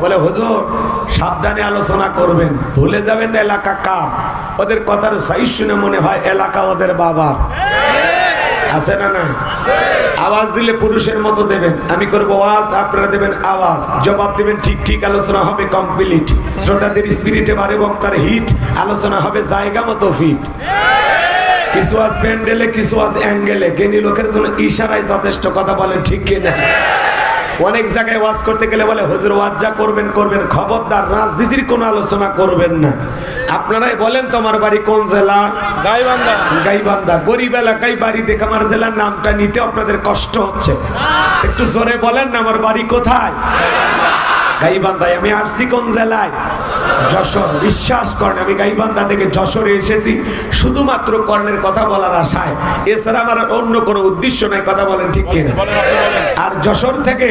বলে, হুজুর, সাবধানে আলোচনা করবেন। ভুলে যাবেন এলাকা কার? ওদের কথার সাইজ শুনে মনে হয় এলাকা ওদের বাবার। আছে না না আওয়াজ দিলে পুরুষের মতো দেবেন। আমি করব আওয়াজ, আপনারা দেবেন আওয়াজ। জবাব দেবেন, ঠিক ঠিক, আলোচনা হবে কমপ্লিট। শ্রোতাদের স্পিরিটে বারে বক্তার হিট, আলোচনা হবে জায়গা মতো ফিট। কিছু আজ প্যান্ডেলে, কিছু আজ অ্যাঙ্গেলে। জ্ঞানী লোকের জন্য ইশারায় যথেষ্ট কথা বলেন, ঠিক কিনা? অনেক জায়গায় ওয়াজ করতে গেলে বলে হুজুর ওয়াজ যা করবেন করবেন। খবরদার রাজনীতির কোনো আলোচনা করবেন না। আপনারাই বলেন তোমার বাড়ি কোন জেলা? গাইবান্ধা। গাইবান্ধা। গরিব এলাকায় বাড়ি দেখে আমার জেলার নামটা নিতে আপনাদের কষ্ট হচ্ছে। একটু জোরে বলেন না আমার বাড়ি কোথায়? গাইবান্ধায় আমি আসছি কোন জেলায়? যশোর বিশ্বাস করেন আমি গাইবান্ধা থেকে যশোরে এসেছি। শুধুমাত্র কর্ণের কথা বলার আশায়। এছাড়া আমার অন্য কোনো উদ্দেশ্য নাই কথা বলেন ঠিক কিনা? আর যশোর থেকে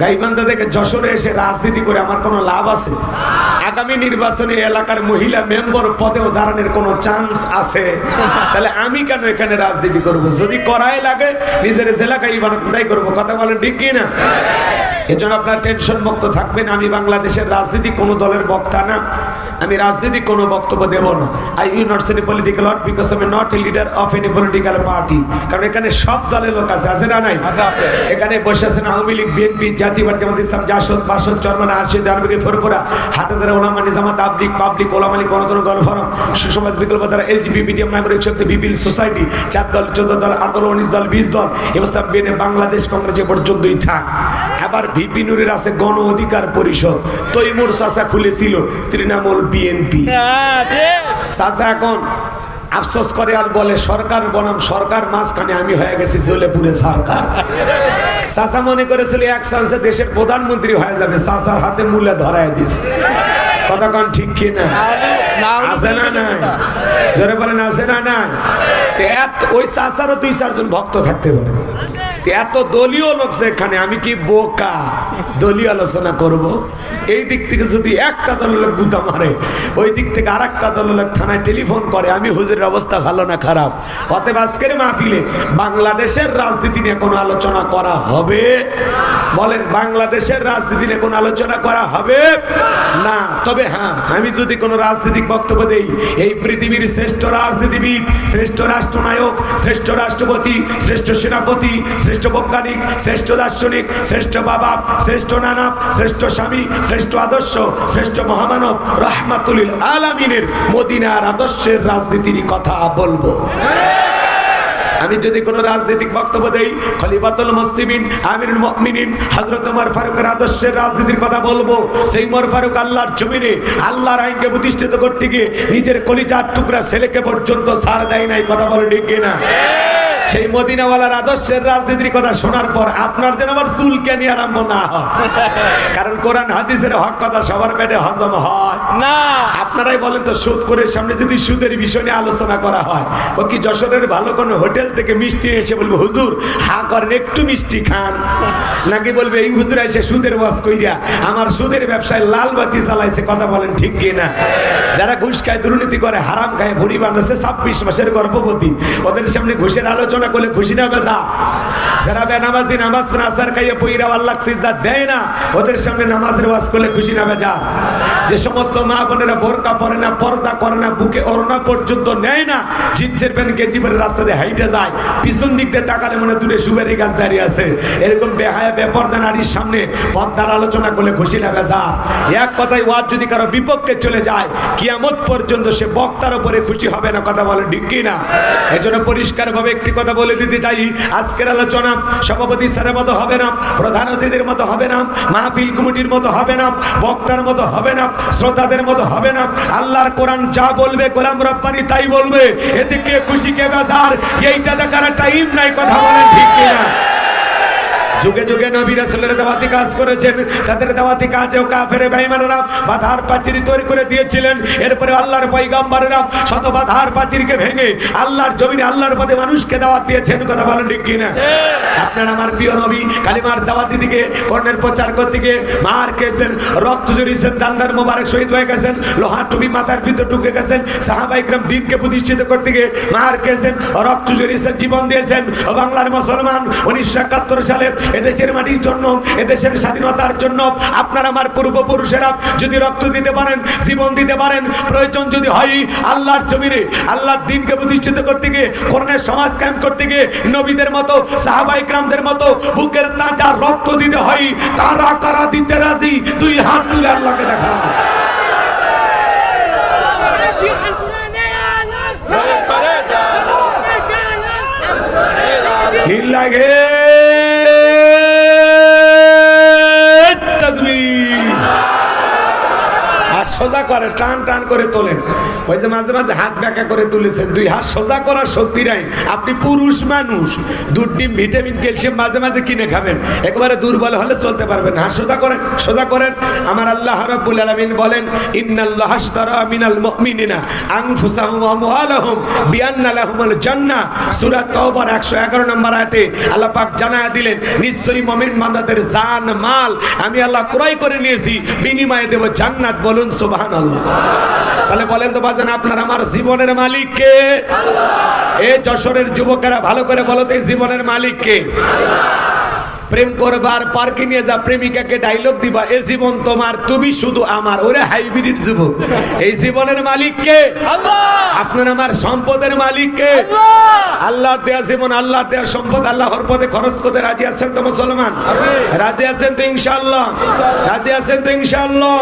গাইবান্ধা থেকে যশোরে এসে রাজনীতি করে আমার কোনো লাভ আছে? আগামী নির্বাচনে এলাকার মহিলা মেম্বার পদেও দাঁড়ানোর কোনো চান্স আছে? তাহলে আমি কেন এখানে রাজনীতি করব? যদি করাই লাগে নিজের জেলা গাইবান্ধাই করব। কথা বলেন ঠিক কি না এজন্য আপনার টেনশন মুক্ত থাকবেন। আমি বাংলাদেশের রাজনীতি কোনো দলের বক্তা না। আমি রাজনীতি কোনো বক্তব্য দেব না। I you not any political not because আমি not a leader of any political party কারণ এখানে সব দলের লোক আছে। আছে না নাই? আছে। এখানে বসে আছেন আওয়ামী লীগ বিএনপি জাতীয় পার্টি জামাত ইসলাম জাসদ বাসদ চরমান আরশিদ আরবিকে ফরফরা হাটাজারা ওলামা নিজামাত আবদিক পাবলিক ওলামালি গণতন্ত্র গণফোরাম সুসমাজ বিকল্প দ্বারা এল এলজিবি মিডিয়াম নাগরিক শক্তি বিপিল সোসাইটি চার দল চোদ্দ দল আট দল উনিশ দল বিশ দল এবস্থান বিএনএ বাংলাদেশ কংগ্রেস এ পর্যন্তই থাক। আবার ভিপি নুরের আছে গণ অধিকার পরিষদ। তৈমুর চাষা খুলেছিল তৃণমূল বিএনপি চাচা এখন আফসোস করে আর বলে, সরকার বনাম, সরকার মাঝখানে আমি হয়ে গেছি চলে পুরে সরকার। চাচা মনে করেছিল, এক চান্সে দেশের প্রধানমন্ত্রী হয়ে যাবে, চাচার হাতে মূলে ধরায় দিয়েছে। কন ঠিক কি না? না হলে আছে না নাই? জোরে বলেন, আছে না নাই? ওই চাচারও দুই চারজন ভক্ত থাকতে পারে। এত দলীয় লোক এখানে, আমি কি বোকা? দলীয় আলোচনা করব? এই দিক থেকে যদি একটা দলের লোক গুদা মারে, ওই দিক থেকে আর একটা দলের লোক থানায় টেলিফোন করে, আমি হুজুরের অবস্থা ভালো না খারাপ। অতএব আজকের মাহফিলে বাংলাদেশের রাজনীতি নিয়ে কোনো আলোচনা করা হবে? বলেন, বাংলাদেশের রাজনীতি নিয়ে কোনো আলোচনা করা হবে? না, তবে হ্যাঁ আমি যদি কোনো রাজনৈতিক বক্তব্য দেই, এই পৃথিবীর শ্রেষ্ঠ রাজনীতিবিদ, শ্রেষ্ঠ রাষ্ট্রনায়ক, শ্রেষ্ঠ রাষ্ট্রপতি, শ্রেষ্ঠ সেনাপতি শ্রেষ্ঠ বৈজ্ঞানিক, শ্রেষ্ঠ দার্শনিক, শ্রেষ্ঠ বাবা, শ্রেষ্ঠ নানা, শ্রেষ্ঠ স্বামী, শ্রেষ্ঠ আদর্শ, শ্রেষ্ঠ মহামানব, রহমাতুল আলামিনের মদিনার আদর্শের রাজনীতির কথা বলব। আমি যদি কোনো রাজনৈতিক বক্তব্য দেই খলিফাতুল মুসলিমিন আমিরুল মুমিনিন হযরত ওমর ফারুকের আদর্শের রাজনীতির কথা বলব সেই ওমর ফারুক আল্লাহর জমিনে আল্লাহর আইনকে প্রতিষ্ঠিত করতে গিয়ে নিজের কলিজার টুকরা ছেলেকে পর্যন্ত ছাড় দেয় নাই কথা বলে ঠিক কিনা? সেই মদিনাওয়ালার আদর্শের রাজনীতির কথা শোনার পর আপনার যেন আবার চুল কেনি আরম্ভ না হয়। কারণ কোরআন হাদিসের হক কথা সবার পেটে হজম হয়। না। আপনারাই বলেন তো সুদ করে সামনে যদি সুদের বিষয় নিয়ে আলোচনা করা হয় ও কি যশোরের ভালো কোনো হোটেল থেকে মিষ্টি এসে বলবে, হুজুর, হা করেন, একটু মিষ্টি খান। নাকি বলবে, এই হুজুর এসে সুদের ওয়াজ কইরা আমার সুদের ব্যবসায় লাল বাতি চালাইছে কথা বলেন ঠিক কি না যারা ঘুষ খায়, দুর্নীতি করে, হারাম খায়, ভুড়ি বানাচ্ছে ছাব্বিশ মাসের গর্ভবতী। ওদের সামনে ঘুষের আলোচনা করলে খুশি না বেজা? যারা বেনামাজি নামাজ আসার খাইয়ে পইরা আল্লাহ সিজদা দেয় না, ওদের সামনে নামাজের ওয়াজ করলে খুশি না বেজা? যে সমস্ত মা বোনেরা বোরকা পরে না, পর্দা করে না, বুকে অরনা পর্যন্ত নেয় না, জিন্সের প্যান্ট গেঞ্জি পরে রাস্তা দিয়ে হাইটে যায় পিছন দিক দিয়ে তাকালে মনে দূরে সুবেরি গাছ দাঁড়িয়ে আছে। এরকম বেপর্দা নারীর সামনে পর্দার আলোচনা করলে বেজা এক কথায় ওয়াজ যদি কারও বিপক্ষে চলে যায়, কিয়ামত পর্যন্ত সে বক্তার উপরে খুশি হবে না, কথা বলে না এই জন্য পরিষ্কারভাবে একটি কথা বলে দিতে চাই, আজকের আলোচনা সভাপতি স্যারের মতো হবে না, প্রধান অতিথির মতো হবে না, মাহফিল কমিটির মতো হবে না, বক্তার মতো হবে না, শ্রোতাদের মতো হবে না, আল্লাহর কোরআন যা বলবে গোলাম রব্বানি তাই বলবে। এতে কে খুশি, কে বেজার? এইটা দেখার টাইম নাই কথা বলেন ঠিক কিনা? যুগে যুগে নবী রাসূলের দাওয়াতি কাজ করেছেন। তাদের দাওয়াতি কাজেও কাফের বেঈমানরা বাধার প্রাচীর তৈরি করে দিয়েছিলেন। এরপরে আল্লাহর পয়গম্বরেরা শত বাধার প্রাচীরকে ভেঙে আল্লাহর জমিনে, আল্লাহর পদে মানুষকে দাওয়াত দিয়েছেন। কথা বলেন ঠিক কিনা? আপনার আমার প্রিয় নবী কালিমার দাওয়াতি দিকে, কর্ণের প্রচার করতে গিয়ে মার খেয়েছেন, রক্ত জড়িয়েছেন দান্দার মোবারক শহীদ হয়ে গেছেন লোহার টুপি মাথার ভিতর ঢুকে গেছেন সাহাবাইকরাম দিনকে প্রতিষ্ঠিত করতে গিয়ে মার খেয়েছেন, রক্ত জড়িয়েছেন জীবন দিয়েছেন। বাংলার মুসলমান উনিশশো একাত্তর সালে এদেশের মাটির জন্য এদেশের স্বাধীনতার জন্য আপনার আমার পূর্বপুরুষেরা যদি রক্ত দিতে পারেন জীবন দিতে পারেন প্রয়োজন যদি হয় আল্লাহর জমিনে আল্লাহর দিনকে প্রতিষ্ঠিত করতে গিয়ে করণের সমাজ কায়েম করতে গিয়ে নবীদের মতো সাহাবাই গ্রামদের মতো বুকের তাজা রক্ত দিতে হয় তারা কারা দিতে রাজি দুই হাত তুলে আল্লাহকে দেখা লাগে সোজা করে, টান টান করে তোলেন। ওই যে মাঝে মাঝে হাত ব্যাকা করে তুলেছেন, দুই হাত সোজা করার শক্তি নাই। আপনি পুরুষ মানুষ, দুধ, ডিম, ভিটামিন, ক্যালসিয়াম মাঝে মাঝে কিনে খাবেন। একেবারে দুর্বল হলে চলতে পারবেন হাত সোজা করেন সোজা করেন। আমার আল্লাহ রাব্বুল আলামিন বলেন, ইন্নাল্লাহ আশতারা মিনাল মুমিনিনা আনফুসাহুম ওয়া আমওয়ালাহুম বিআন্না লাহুমুল জান্নাহ। সূরা তওবার 111 নম্বর আয়াতে আল্লাহ পাক জানায়া দিলেন, নিশ্চয়ই মুমিন বান্দাদের জান, মাল আমি আল্লাহ ক্রয় করে নিয়েছি। বিনিময়ে দেব জান্নাত। বলুন তাহলে বলেন তো বাজেন আপনার আমার জীবনের মালিক কে? এই যশোরের যুবকেরা ভালো করে বলো তো জীবনের মালিক কে? প্রেম করবার পার্কে নিয়ে যা প্রেমিকাকে ডায়লগ দিবা এ জীবন তোমার তুমি শুধু আমার। ওরে হাইব্রিড যুবক। এই জীবনের মালিক কে? আপনার আমার সম্পদের মালিক কে? আল্লাহ! দেয়া জীবন আল্লাহ দেয়া সম্পদ আল্লাহর পথে খরচ করতে রাজি আছেন তো মুসলমান? রাজি আছেন তো ইনশাআল্লাহ? রাজি আছেন তো ইনশাআল্লাহ?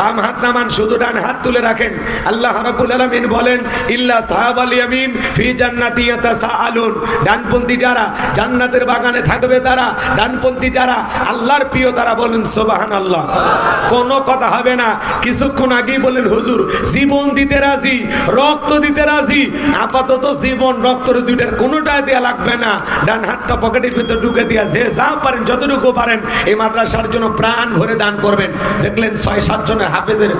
বাম হাত নামান শুধু ডান হাত তুলে রাখেন। আল্লাহ রাব্বুল আলামিন বলেন ইল্লা সাহাবাল ইয়ামিন ফি জান্নাতি ইয়াতাসাআলুন। ডানপন্থী যারা জান্নাতের বাগানে থাকবে তারা ডানপন্থী যারা, আল্লাহর প্রিয় তারা বলেন, সুবহানাল্লাহ। কোনো কথা হবে না। কিছুক্ষণ আগেই বলেন হুজুর, জীবন দিতে রাজি, রক্ত দিতে রাজি, আপাতত জীবন রক্তর দুইটার কোনোটা দেয়া লাগবে না। ডান হাতটা পকেটের ভিতর ঢুকে দিয়া যে যা পারেন, যতটুকু পারেন, এই মাদ্রাসার জন্য প্রাণ ভরে দান করবেন। দেখলেন ছয় সাতজনের হাফেজের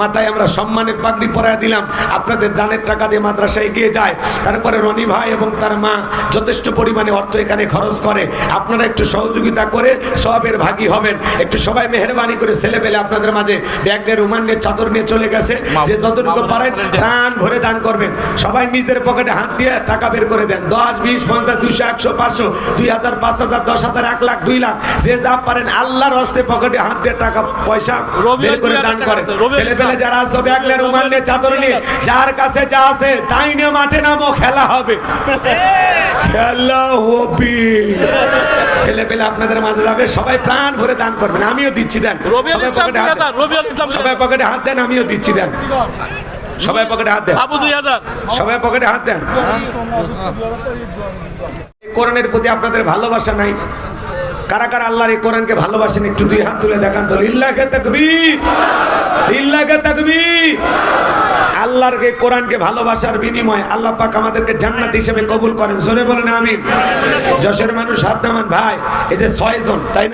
মাথায় আমরা সম্মানের পাগড়ি পরায় দিলাম। আপনাদের দানের টাকা দিয়ে মাদ্রাসায় এগিয়ে যায়। তারপরে রনি ভাই এবং তার মা যথেষ্ট পরিমাণে অর্থ এখানে খরচ করে। আপনারা একটু সহযোগিতা করে সবের ভাগী হবেন। একটু সবাই মেহরবানি করে ছেলে পেলে আপনাদের মাঝে ব্যাগ নিয়ে রুমান নিয়ে চাদর নিয়ে চলে গেছে। যে যতটুকু পারেন দান ভরে দান করবেন। সবাই নিজের পকেটে হাত দিয়ে টাকা বের করে দেন। দশ বিশ পঞ্চাশ দুইশো একশো পাঁচশো দুই হাজার পাঁচ হাজার দশ হাজার এক লাখ দুই লাখ। যে যা পারেন আল্লাহর হস্তে পকেটে হাত দিয়ে টাকা পয়সা বের করে দান করেন। ছেলে পেলে যারা আসো ব্যাগ নিয়ে রুমাল নিয়ে চাদর নিয়ে যার কাছে যা আছে তাই নিয়ে মাঠে নামো খেলা হবে। খেলা হবে। ছেলে পেলে আপনাদের মাঝে যাবে। সবাই প্রাণ ভরে দান করবেন আমিও দিচ্ছি দেন। সবাই পকেটে হাত দেন। আমিও দিচ্ছি দেন। সবাই পকেটে হাত দেন। আবু দুই হাজার। সবাই পকেটে হাত দেন। করোনের প্রতি আপনাদের ভালোবাসা নাই। কারা কারা আল্লাহর এই কোরআনকে ভালোবাসেন, একটু দুই হাত তুলে দেখান তো। লিল্লাহকে তাকবীর লিল্লাহকে তাকবীর। আল্লাহর এই কোরআনকে ভালোবাসার বিনিময়ে আল্লাহ পাক আমাদেরকে জান্নাত হিসেবে কবুল করেন। সরে বলেন আমিন। যশোর মানুষ হাত ভাই, এই যে ছয়জন তাই না?